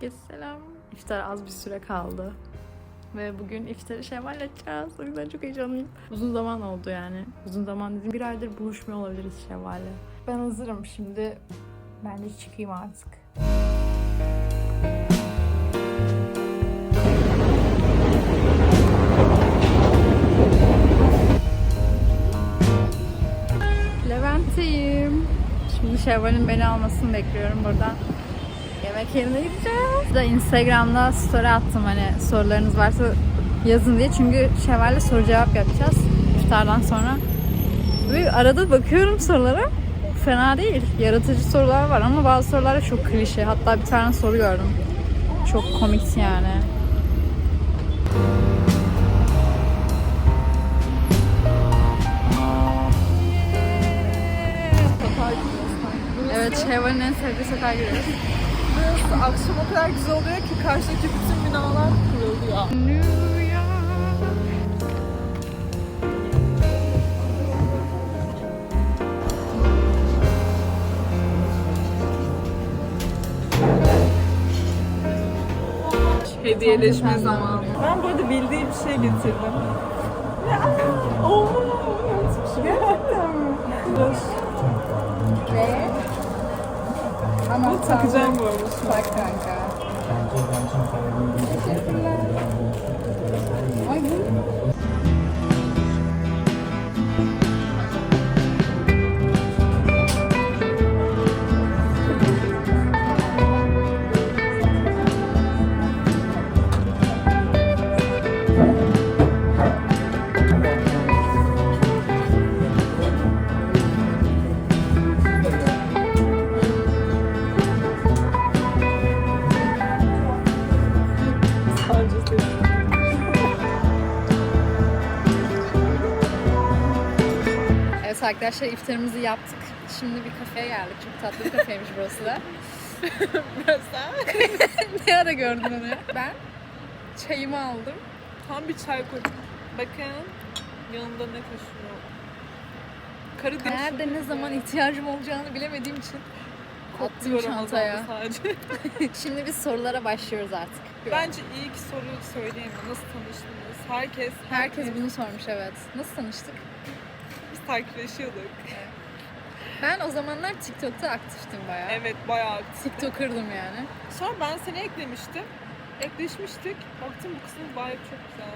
Herkese selam. İftar az bir süre kaldı. Ve bugün iftarı şevval edeceğiz. O yüzden çok heyecanlıyım. Uzun zaman oldu yani. Uzun zaman dediğim bir aydır buluşmuyor olabiliriz şevvalle. Ben hazırım şimdi. Ben de çıkayım artık. Levent'teyim. Şimdi Şevval'in beni almasını bekliyorum buradan. Yemek yerine gideceğiz. Da Instagram'da story attım hani sorularınız varsa yazın diye. Çünkü Şevval'le soru cevap yapacağız iftardan sonra. Ve arada bakıyorum sorulara. Fena değil. Yaratıcı sorular var ama bazı sorular çok klişe. Hatta bir tane soru gördüm. Çok komikti yani. Evet, Şevval'in en sevdiği sokağa giriyoruz. Burası akşam o kadar güzel oluyor ki karşıdaki bütün binalar kırılıyor. Hediyeleşme zamanı. Ben burada bildiğim bir şey getirdim. Ya, oğlum, unutmuşum. Gerçekten mi? Ve Bunu takacağım bu arada. Bak kanka. Ay arkadaşlar iftarımızı yaptık. Şimdi bir kafeye geldik. Çok tatlı bir kafeymiş burası da. Burası. ne ara gördün onu ya? Ben çayımı aldım. Tam bir çay koydum. Bakın yanında ne taşıyor. Karı deniz Nerede ne zaman ihtiyacım olacağını bilemediğim için attım çantaya. Sadece. Şimdi biz sorulara başlıyoruz artık. Bence ilk soruyu söyleyeyim? Nasıl tanıştınız? Herkes, Herkes bunu sormuş evet. Nasıl tanıştık? Takipleşiyorduk. Ben o zamanlar TikTok'ta aktiftim bayağı. Evet bayağı aktif. TikToker'dım yani. Sonra ben seni eklemiştim. Ekleşmiştik. Baktım bu kızın vibe çok güzel.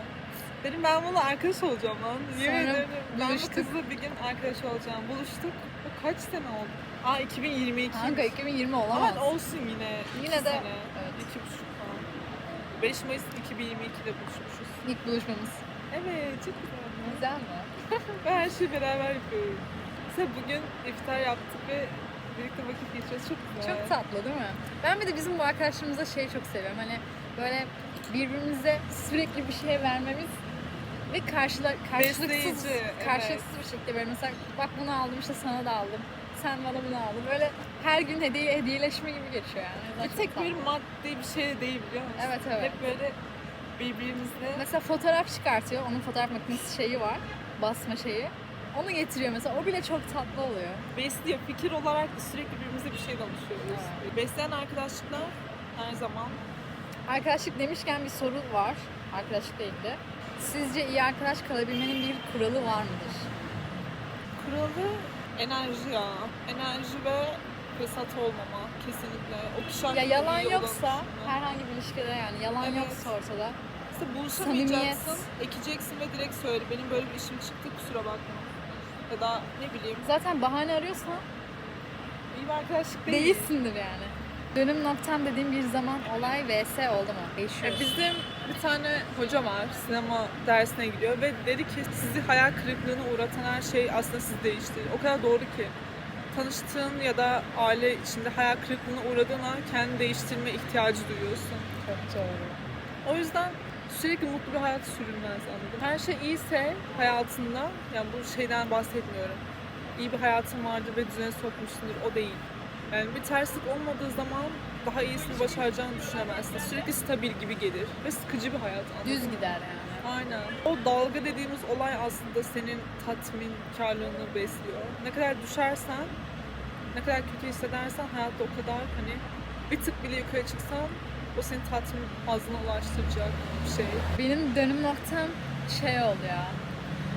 Dedim ben bununla arkadaş olacağım lan. Yemin Sonra ederim. Ben bu buluştuk. kızla bir gün arkadaş olacağım. Buluştuk. Bu kaç sene oldu? Aa 2022. Kanka 2020 olamaz. Ama olsun yine. Yine İki de, Sene. evet. İki buçuk falan. 5 Mayıs 2022'de buluşmuşuz. İlk buluşmamız. Evet çok güzel. Güzel mi? Ve her şeyi beraber yapıyoruz. Mesela bugün iftar yaptık ve birlikte vakit geçiriyoruz. Çok güzel. Çok tatlı değil mi? Ben bir de bizim bu arkadaşlarımızda şeyi çok seviyorum. Hani böyle birbirimize sürekli bir şey vermemiz ve karşıla, karşılıksız, Besleyici, evet. karşılıksız bir şekilde böyle mesela bak bunu aldım işte sana da aldım. Sen bana bunu aldın. Böyle her gün hediye hediyeleşme gibi geçiyor yani. Bir tek bir maddi bir şey de değil biliyor musun? Evet evet. Hep böyle birbirimizle Mesela fotoğraf çıkartıyor. Onun fotoğraf makinesi şeyi var. Basma şeyi. Onu getiriyor mesela. O bile çok tatlı oluyor. besliyor. Fikir olarak sürekli birbirimize bir şey danışıyoruz. Besleyen arkadaşlıklar her zaman Arkadaşlık demişken bir soru var. Arkadaşlıkla ilgili. Sizce iyi arkadaş kalabilmenin bir kuralı var mıdır? kuralı enerji ya. Enerji ve fesat olmama kesinlikle. O kişi Ya yalan yoksa herhangi bir ilişkide yani yalan Evet. yoksa ortada. İşte buluşamayacaksın, Samimiyet. ekeceksin ve direkt söyle. Benim böyle bir işim çıktı kusura bakma. Ya da ne bileyim Zaten bahane arıyorsan iyi bir arkadaşlık değil. değilsindir yani. Dönüm noktam dediğim bir zaman olay vs oldu mu? Ya Değişiyor. bizim bir tane hoca var, sinema dersine gidiyor ve dedi ki sizi hayal kırıklığına uğratan her şey aslında sizi değiştirir. O kadar doğru ki. Tanıştığın ya da aile içinde hayal kırıklığına uğradığın an kendini değiştirme ihtiyacı duyuyorsun. Çok doğru. O yüzden sürekli mutlu bir hayat sürülmez anladım. Her şey iyiyse hayatında, yani bu şeyden bahsetmiyorum. İyi bir hayatın vardır ve düzene sokmuşsundur, o değil. Yani bir terslik olmadığı zaman daha iyisini başaracağını düşünemezsin. Sürekli stabil gibi gelir ve sıkıcı bir hayat anladın Düz gider yani. Aynen. O dalga dediğimiz olay aslında senin tatminkarlığını besliyor. Ne kadar düşersen, ne kadar kötü hissedersen hayatta o kadar hani bir tık bile yukarı çıksan O seni tatmin azına ulaştıracak bir şey. Benim dönüm noktam şey oldu ya.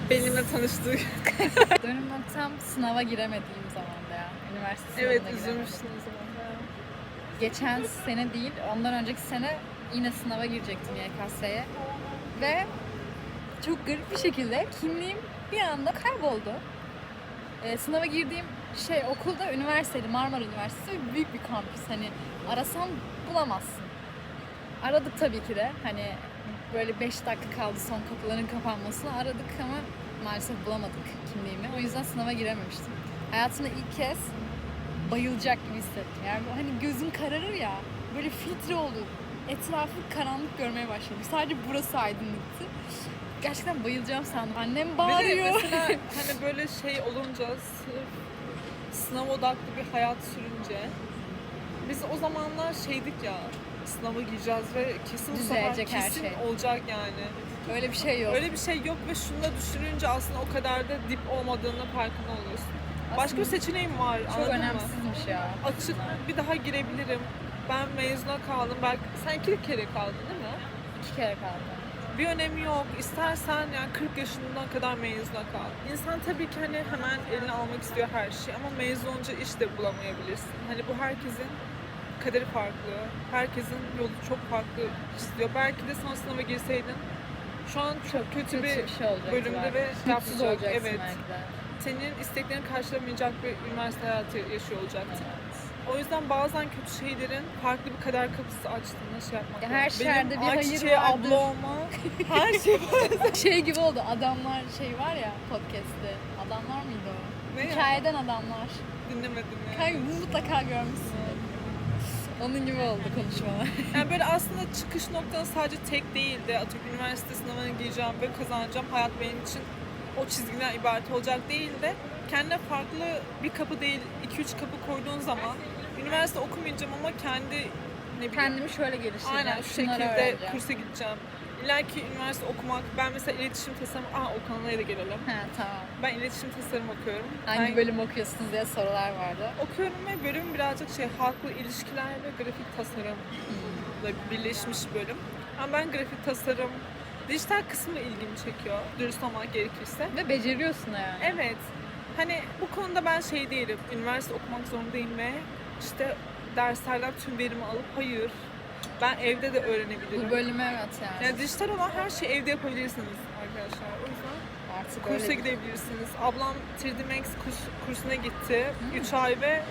Benimle tanıştık. Dönüm noktam sınava giremediğim zamanda ya. Üniversite sınavına evet üzülmüşsün o zaman. Geçen sene değil, ondan önceki sene yine sınava girecektim YKS'ye. Ve çok garip bir şekilde kimliğim bir anda kayboldu. Ee, sınava girdiğim şey okulda üniversiteydi, Marmara Üniversitesi ve büyük bir kampüs. Hani arasan bulamazsın. Aradık tabii ki de. Hani böyle 5 dakika kaldı son kapıların kapanmasına aradık ama maalesef bulamadık kimliğimi. O yüzden sınava girememiştim. Hayatımda ilk kez bayılacak gibi hissettim. Yani hani gözün kararır ya, böyle filtre oldu. Etrafı karanlık görmeye başladım. Sadece burası aydınlıktı. Gerçekten bayılacağım sandım. Annem Bir de bağırıyor. mesela hani böyle şey olunca sırf sınav odaklı bir hayat sürünce biz o zamanlar şeydik ya sınava gireceğiz ve kesin bu sefer Düzelecek her kesin şey. olacak yani. Öyle bir şey yok. Öyle bir şey yok ve şunu da düşününce aslında o kadar da dip olmadığını farkında oluyorsun. Başka bir Aslında seçeneğim var çok anladın mı? önemsizmiş ya. Açık bir daha girebilirim. Ben mezuna kaldım. Belki sen iki kere kaldın değil mi? İki kere kaldı. Bir önemi yok. İstersen yani 40 yaşından kadar mezuna kal. İnsan tabii ki hani hemen eline almak istiyor her şeyi ama mezun olunca iş de bulamayabilirsin. Hani bu herkesin kaderi farklı. Herkesin yolu çok farklı istiyor. Belki de son sınava girseydin şu an çok kötü, bir şey olacaktı bölümde belki. ve Mutsuz yapmayacak. olacaksın Evet. belki de. senin isteklerini karşılamayacak bir üniversite hayatı yaşıyor olacaktın. Evet. O yüzden bazen kötü şeylerin farklı bir kader kapısı açtığını şey yapmak Ya her şerde bir hayır vardır. abla olma, her şey şey gibi oldu. Adamlar şey var ya podcast'te. Adamlar mıydı o? ne ya? Hikayeden adamlar. Dinlemedim ya. Kanka bunu mutlaka görmüşsün. Onun gibi oldu konuşmalar. Yani böyle aslında çıkış noktan sadece tek değildi. Atıyorum üniversite sınavına gireceğim ve kazanacağım. Hayat benim için o çizgiden ibaret olacak değil de kendine farklı bir kapı değil, iki üç kapı koyduğun zaman üniversite okumayacağım ama kendi ne bileyim Kendimi şöyle geliştireceğim. aynen şu şekilde öğreneceğim. kursa gideceğim. İlla ki üniversite okumak, ben mesela iletişim tasarım, aa o kanala da gelelim. Ha tamam. Ben iletişim tasarım okuyorum. Hangi Ben bölüm okuyorsunuz diye sorular vardı. okuyorum ve bölüm birazcık şey halkla ilişkiler ve grafik tasarımla birleşmiş bölüm. Ama ben grafik tasarım, dijital kısmı ilgimi çekiyor. Dürüst olmak gerekirse. Ve beceriyorsun yani. Evet. Hani bu konuda ben şey değilim. Üniversite okumak zorundayım ve işte derslerden tüm verimi alıp hayır. Ben evde de öğrenebilirim. Bu bölümü evet yani. Yani dijital olan her şeyi evde yapabilirsiniz arkadaşlar. O yüzden Artık kursa gidebilirsiniz. Ablam 3D Max kurs, kursuna gitti. 3 ay ve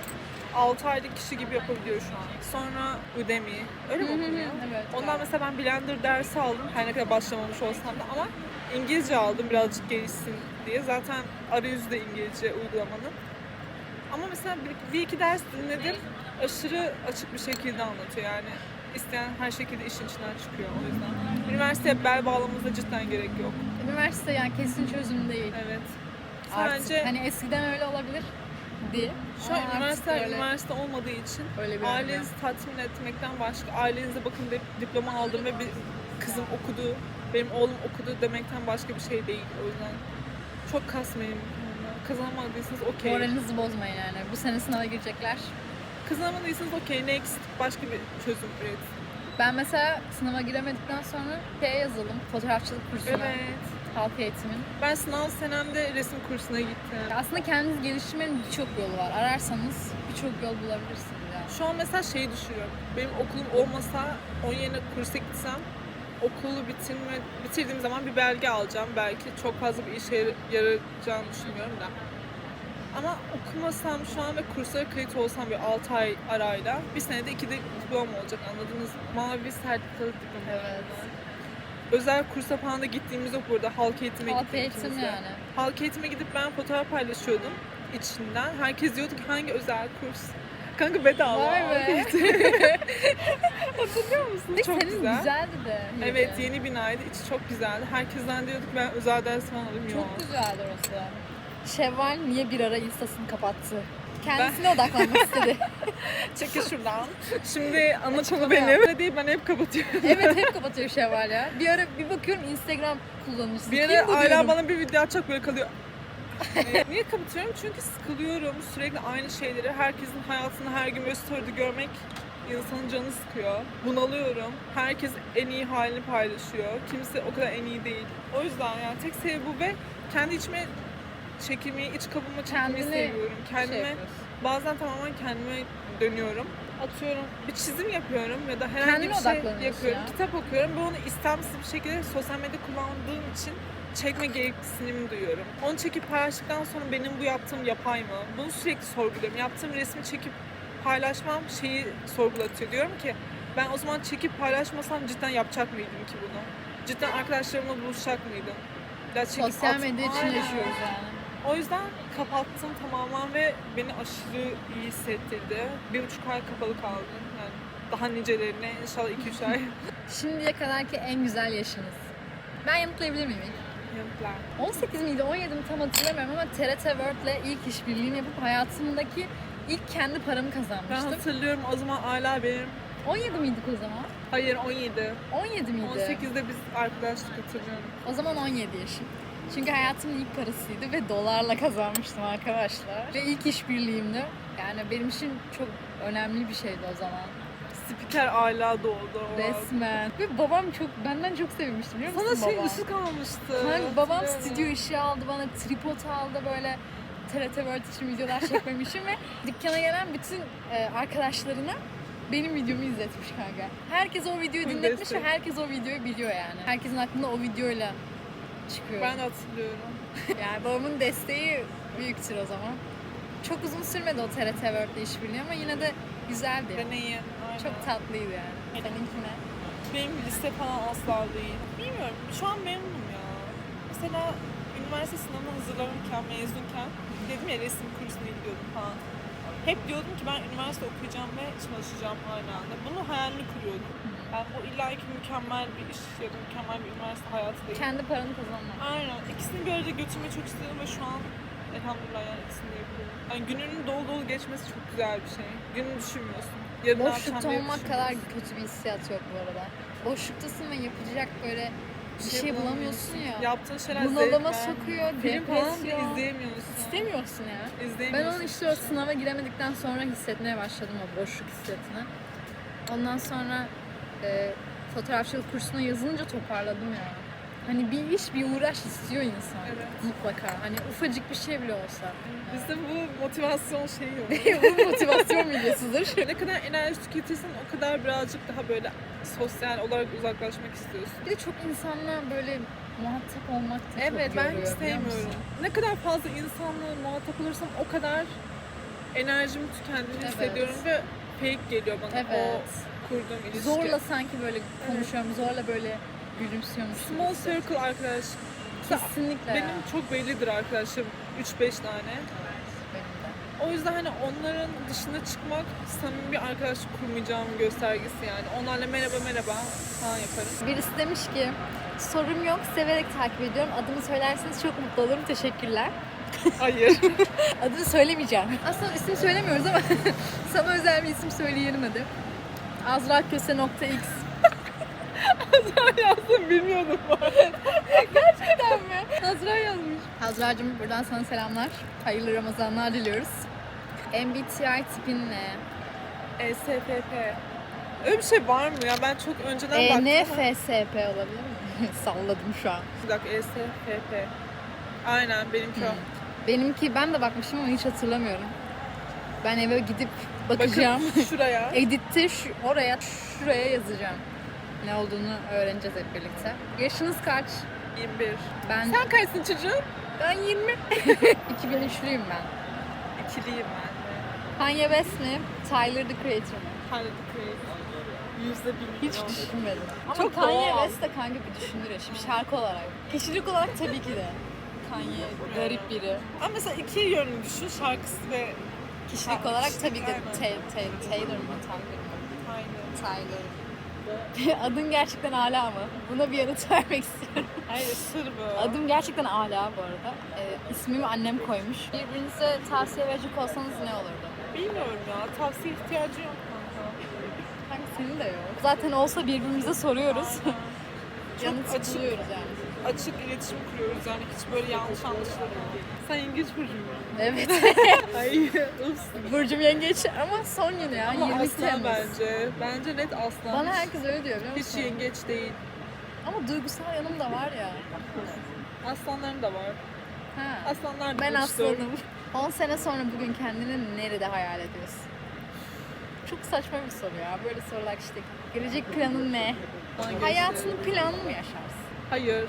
6 aylık kişi gibi yapabiliyor şu an. Sonra Udemy. Öyle mi okunuyor? evet, Ondan galiba. mesela ben Blender dersi aldım. Her ne kadar başlamamış olsam da ama İngilizce aldım birazcık gelişsin diye. Zaten arayüzü de İngilizce uygulamanın. Ama mesela bir, bir iki ders dinledim. Aşırı açık bir şekilde anlatıyor yani. İsteyen her şekilde işin içinden çıkıyor o yüzden. Üniversiteye bel bağlamamıza cidden gerek yok. Üniversite yani kesin çözüm değil. Evet. Artık Sadece hani eskiden öyle olabilir diye. şu an Ama artık üniversite öyle- üniversite olmadığı için öyle bir ailenizi tatmin etmekten başka ailenize bakın de diploma aldım ve bir kızım okudu, benim oğlum okudu demekten başka bir şey değil. O yüzden çok kasmayın. Kazanamadıysanız okey. Moralinizi bozmayın yani. Bu sene sınava girecekler. Kazanamadıysanız okey. Next. Başka bir çözüm üret. Ben mesela sınava giremedikten sonra şeye yazıldım. Fotoğrafçılık kursuna. Evet. Halk eğitimin. Ben sınav senemde resim kursuna gittim. Aslında kendinizi geliştirmenin birçok yolu var. Ararsanız birçok yol bulabilirsiniz yani. Şu an mesela şeyi düşünüyorum. Benim okulum olmasa onun yerine kursa gitsem okulu bitirme, bitirdiğim zaman bir belge alacağım. Belki çok fazla bir işe yarayacağını düşünmüyorum da. Ama okumasam şu an ve kurslara kayıt olsam bir 6 ay arayla bir senede iki de diplom olacak anladınız mı? Mavi sertifikalı diplom. Evet. Özel kursa falan da gittiğimiz yok burada. Halk eğitime Halk gittik eğitim ikimiz de. yani. Halk eğitime gidip ben fotoğraf paylaşıyordum içinden. Herkes diyordu ki hangi özel kurs? Kanka bedava. Vay be. halk. Hatırlıyor musun? Ve Çok senin güzel. güzeldi de. yeri. Evet yeni binaydı. içi çok güzeldi. Herkesten diyorduk ben özel ders falan alayım. Çok güzeldi orası. Şevval niye bir ara instasını kapattı? Kendisine odaklanmak istedi. Çekil şuradan. Şimdi ana konu benim. değil ben hep kapatıyorum. evet hep kapatıyor Şevval ya. Bir ara bir bakıyorum Instagram kullanıcısı. Bir Kim ara bu Ayla diyorum. bana bir video atacak böyle kalıyor. Ee, Niye kapatıyorum? Çünkü sıkılıyorum. Sürekli aynı şeyleri, herkesin hayatını her gün böyle story'de görmek insanın canı sıkıyor. Bunalıyorum. Herkes en iyi halini paylaşıyor. Kimse o kadar en iyi değil. O yüzden yani tek sebebi bu ve kendi içime çekilmeyi, iç kabıma çekilmeyi Kendini seviyorum. Kendime Şey yapıyorsun. bazen tamamen kendime dönüyorum. Atıyorum bir çizim yapıyorum ya da herhangi Kendine bir şey odaklanıyorsun yapıyorum. ya. Kitap okuyorum ve onu istemsiz bir şekilde sosyal medya kullandığım için çekme gereksinimi duyuyorum. Onu çekip paylaştıktan sonra benim bu yaptığım yapay mı? Bunu sürekli sorguluyorum. Yaptığım resmi çekip paylaşmam şeyi sorgulatıyor. Diyorum ki ben o zaman çekip paylaşmasam cidden yapacak mıydım ki bunu? Cidden arkadaşlarımla buluşacak mıydım? Ya çekip Sosyal at- medya için Aynen. yaşıyoruz yani. O yüzden kapattım tamamen ve beni aşırı iyi hissettirdi. Bir buçuk ay kapalı kaldım. Yani daha nicelerine inşallah 2-3 ay Şimdiye kadarki en güzel yaşınız. Ben yanıtlayabilir miyim ilk? yanıtlar. 18 miydi 17 mi tam hatırlamıyorum ama TRT World'le ilk işbirliğini yapıp hayatımdaki ilk kendi paramı Ben kazanmıştım. hatırlıyorum o zaman hala benim 17 miydik o zaman? Hayır 17. 17 miydi? 18'de biz arkadaşlık hatırlıyorum. O zaman 17 yaşım. Çünkü hayatımın ilk parasıydı ve dolarla kazanmıştım arkadaşlar. Ve ilk işbirliğimdi. Yani benim için çok önemli bir şeydi o zaman. Spiker hala doğdu. o an. Resmen. Ve babam çok benden çok sevmişti biliyor musun Sana şey babam? ışık almıştı. Kanka babam Hatırlıyorum. stüdyo ışığı aldı bana, tripod aldı böyle TRT World için videolar çekmemişim ve dükkana gelen bütün e, arkadaşlarına benim videomu izletmiş kanka. Herkes o videoyu dinletmiş ve Destek. herkes o videoyu biliyor yani. Herkesin aklında o videoyla çıkıyor. Ben hatırlıyorum. Yani babamın desteği büyüktür o zaman. Çok uzun sürmedi o TRT World'le işbirliği ama yine de güzeldi. Deneyim. Aynen. Çok tatlıydı yani. Seninkine. Benim liste falan asla değil. Bilmiyorum. Şu an memnunum ya. Mesela üniversite sınavına hazırlanırken, mezunken dedim ya resim kursuna gidiyordum falan. Hep diyordum ki ben üniversite okuyacağım ve çalışacağım aynı anda. Bunu hayalini kuruyordum. Yani bu illa ki mükemmel bir iş ya da mükemmel bir üniversite hayatı değil. Kendi paranı kazanmak. Aynen. İkisini bir arada götürmeyi çok istedim ve şu an elhamdülillah yani ikisini de yapıyorum. Yani gününün dolu dolu geçmesi çok güzel bir şey. Gününü düşünmüyorsun. Yarın Boşlukta olmak kadar kötü bir hissiyat yok bu arada. Boşluktasın ve yapacak böyle bir şey, şey bulamıyorsun ya. Yaptığın şeyler Bunalıma zevk sokuyor, Film falan bile izleyemiyorsun. İstemiyorsun ya. Ben İzleyemiyorsun. onu işte o sınava giremedikten sonra hissetmeye başladım o boşluk hissiyatını. Ondan sonra e, fotoğrafçılık kursuna yazılınca toparladım ya. Hani bir iş, bir uğraş istiyor insan. Evet. Mutlaka. Hani ufacık bir şey bile olsa. Bizde bu motivasyon şeyi yok. Bu motivasyon videosudur. ne kadar enerji tüketirsen o kadar birazcık daha böyle sosyal olarak uzaklaşmak istiyorsun. Bir de çok insanla böyle muhatap olmak da Evet çok ben hiç sevmiyorum. Ne kadar fazla insanla muhatap olursam o kadar enerjimi tükendiğini Evet. hissediyorum ve fake geliyor bana Evet. o kurduğum ilişki. Zorla sanki böyle konuşuyorum, zorla böyle gülümsüyormuş. gibi Small hissediyorum. circle arkadaş. Kesinlikle Benim çok bellidir arkadaşım. 3-5 tane. O yüzden hani onların dışına çıkmak samimi bir arkadaşlık kurmayacağımın göstergesi yani. Onlarla merhaba merhaba falan yaparım. Birisi demiş ki sorum yok severek takip ediyorum. Adımı söylerseniz çok mutlu olurum. Teşekkürler. Hayır. Adını söylemeyeceğim. Aslında isim söylemiyoruz ama sana özel bir isim söyleyelim hadi. Azra Köse nokta X. Yazdım bilmiyordum bu. Gerçekten mi? Azra yazmış. Azra'cığım buradan sana selamlar. Hayırlı Ramazanlar diliyoruz. MBTI tipin ne? ESFP. Öyle bir şey var mı ya? Ben çok önceden baktım ama... ENFSP olabilir mi? Salladım şu an. Bir dakika ESFP. Aynen benimki o. Benimki ben de bakmışım ama hiç hatırlamıyorum. Ben eve gidip bakacağım. Bakın şuraya. Editte şu, oraya, şuraya yazacağım. Ne olduğunu öğreneceğiz hep birlikte. Yaşınız kaç? 21. Ben Sen kaçsın çocuğum? ben 20. 2003'lüyüm ben. İkiliyim ben. Kanye West mi? Tyler the Creator mu? Tyler the Creator. Yüzde bir Hiç düşünmedim. Ama Çok Kanye doğal. West de kanka bir düşünür ya. Şimdi şarkı olarak. Kişilik olarak tabii ki de. Kanye garip biri. Ama mesela iki yönlü düşün şarkısı ve Kişilik Ha, olarak tabii ki de aynen. Tay- Tay- Taylor mı? Tyler. Adın gerçekten hala mı? Buna bir yanıt vermek istiyorum. Hayır sır bu. Adım gerçekten hala bu arada. Ee, ismimi annem koymuş. Birbirinize tavsiye verecek olsanız ne olurdu? Bilmiyorum ya. Tavsiye ihtiyacı yok kanka. Kanka senin de yok. Zaten olsa birbirimize soruyoruz. Çok Yanıt açık. buluyoruz yani. Açık iletişim kuruyoruz yani hiç böyle yanlış anlaşılmıyor. Sen yengeç burcu mu? Evet. Ay ups. Burcum yengeç ama son günü ya. Ama 20 aslan Temmuz. bence. Bence net aslan. Bana Hiç- herkes öyle diyor biliyor Hiç musun? yengeç değil. Ama duygusal yanım da var ya. Aslanların da var. Ha. Aslanlar da Ben burçtur. aslanım. 10 sene sonra bugün kendini nerede hayal ediyorsun? Çok saçma bir soru ya. Böyle sorular işte. Gelecek planın ne? Bana. Hayatının planını mı yaşarsın? Hayır.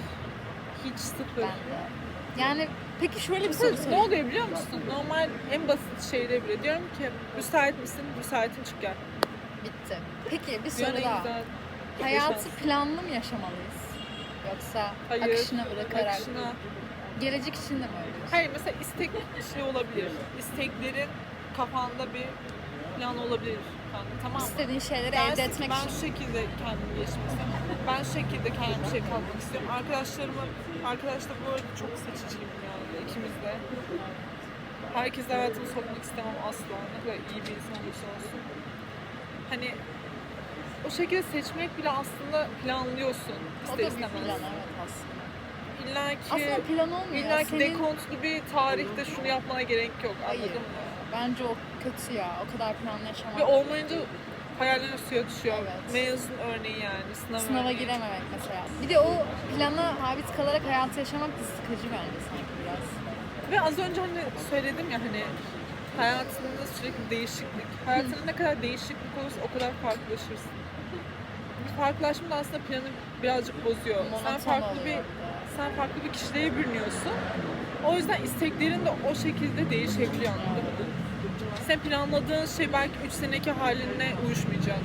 Hiç sıfır. Ben de. Yani peki şöyle bir soru ne oluyor biliyor musun? Normal en basit şeyde bile diyorum ki müsait misin? Müsaitim çık gel. Bitti. Peki bir Dünyanın soru en daha. güzel Hayatı planlı mı yaşamalıyız? Yoksa Hayır. akışına bırakarak Akışına. gelecek için de mi öyle? Hayır mesela istek şey olabilir. İsteklerin kafanda bir plan olabilir. Yani, tamam mı? İstediğin şeyleri Ben, elde etmek ben için. şu şekilde kendimi geçmek istiyorum. Ben şu şekilde kendime bir şey katmak istiyorum. Arkadaşlarımı, arkadaş da bu arada çok seçiciyim yani ikimiz de. Herkes hayatımı sokmak istemem asla. Ne kadar iyi bir insan olursa olsun. Hani o şekilde seçmek bile aslında planlıyorsun. O da ister bir plan evet aslında. İlla ki, Aslında plan olmuyor. illa ki Senin- dekontlu bir tarihte şunu yapmana gerek yok. Hayır. Anladın mı? Bence o kötü ya. O kadar planlı yaşamak. Ve olmayınca hayaller suya düşüyor. Evet. Mezun örneği yani. Sınav Sınava örneği. girememek mesela. Bir de o plana habit kalarak hayatı yaşamak da sıkıcı bence sanki biraz. Ve az önce hani söyledim ya hani hayatında sürekli değişiklik. Hayatında ne kadar değişiklik olursa o kadar farklılaşırsın. Bu farklılaşma da aslında planı birazcık bozuyor. sen Monoton farklı oluyor bir orada. sen farklı bir kişiliğe bürünüyorsun. O yüzden isteklerin de o şekilde değişebiliyor anladın? Sen planladığın şey belki 3 seneki halinle uyuşmayacak.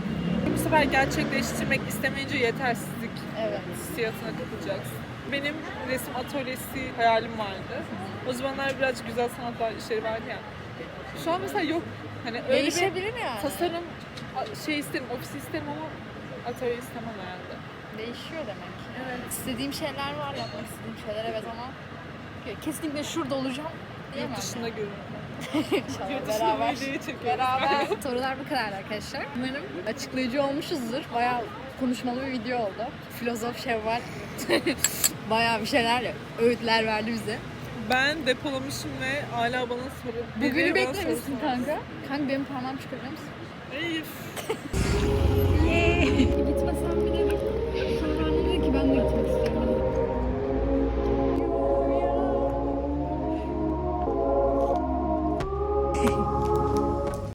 Bu sefer gerçekleştirmek istemeyince yetersizlik Evet. hissiyatına kapılacaksın. Benim resim atölyesi hayalim vardı. O zamanlar birazcık güzel sanatlar işleri vardı ya. Şu an mesela yok. Hani öyle bir Değişebilir yani. tasarım şey isterim, ofis isterim ama atölye istemem herhalde. Değişiyor demek. Evet. İstediğim şeyler var, yapmak istediğim şeyler evet ama kesinlikle şurada olacağım. Yurt dışında görürüm. Beraber. Beraber. Sorular bu kadar arkadaşlar. Umarım açıklayıcı olmuşuzdur. Bayağı konuşmalı bir video oldu. Filozof Şevval bayağı bir şeyler, öğütler verdi bize. Ben depolamışım ve hala bana soru. Bugünü beklemişsin kanka. Kanka benim parmağım çıkabiliyor musun? soruyor. Ey, Gitmesem bile sonra dedi ki ben de gitmek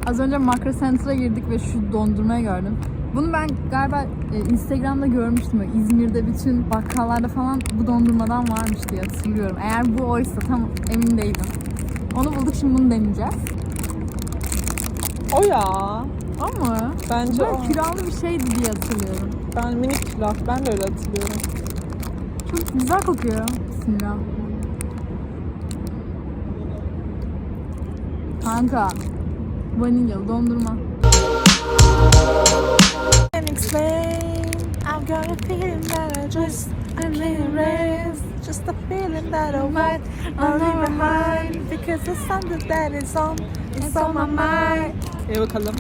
Az önce Makro Center'a girdik ve şu dondurmayı gördüm. Bunu ben galiba e, Instagram'da görmüştüm. İzmir'de bütün bakkallarda falan bu dondurmadan varmış diye hatırlıyorum. Eğer bu oysa tam emin değilim. Onu bulduk şimdi bunu deneyeceğiz. O ya. Ama Bence böyle o. kiralı bir şeydi diye hatırlıyorum. Ben minik laf. Ben de öyle hatırlıyorum. Çok güzel kokuyor. Bismillah. Kanka. Vanilyalı dondurma. Can explain. I've got a feeling that I just I can't rest. Just a feeling that I might I'll leave behind because it's something that is on it's on my mind. İyi bakalım.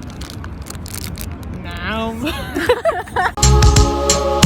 Now.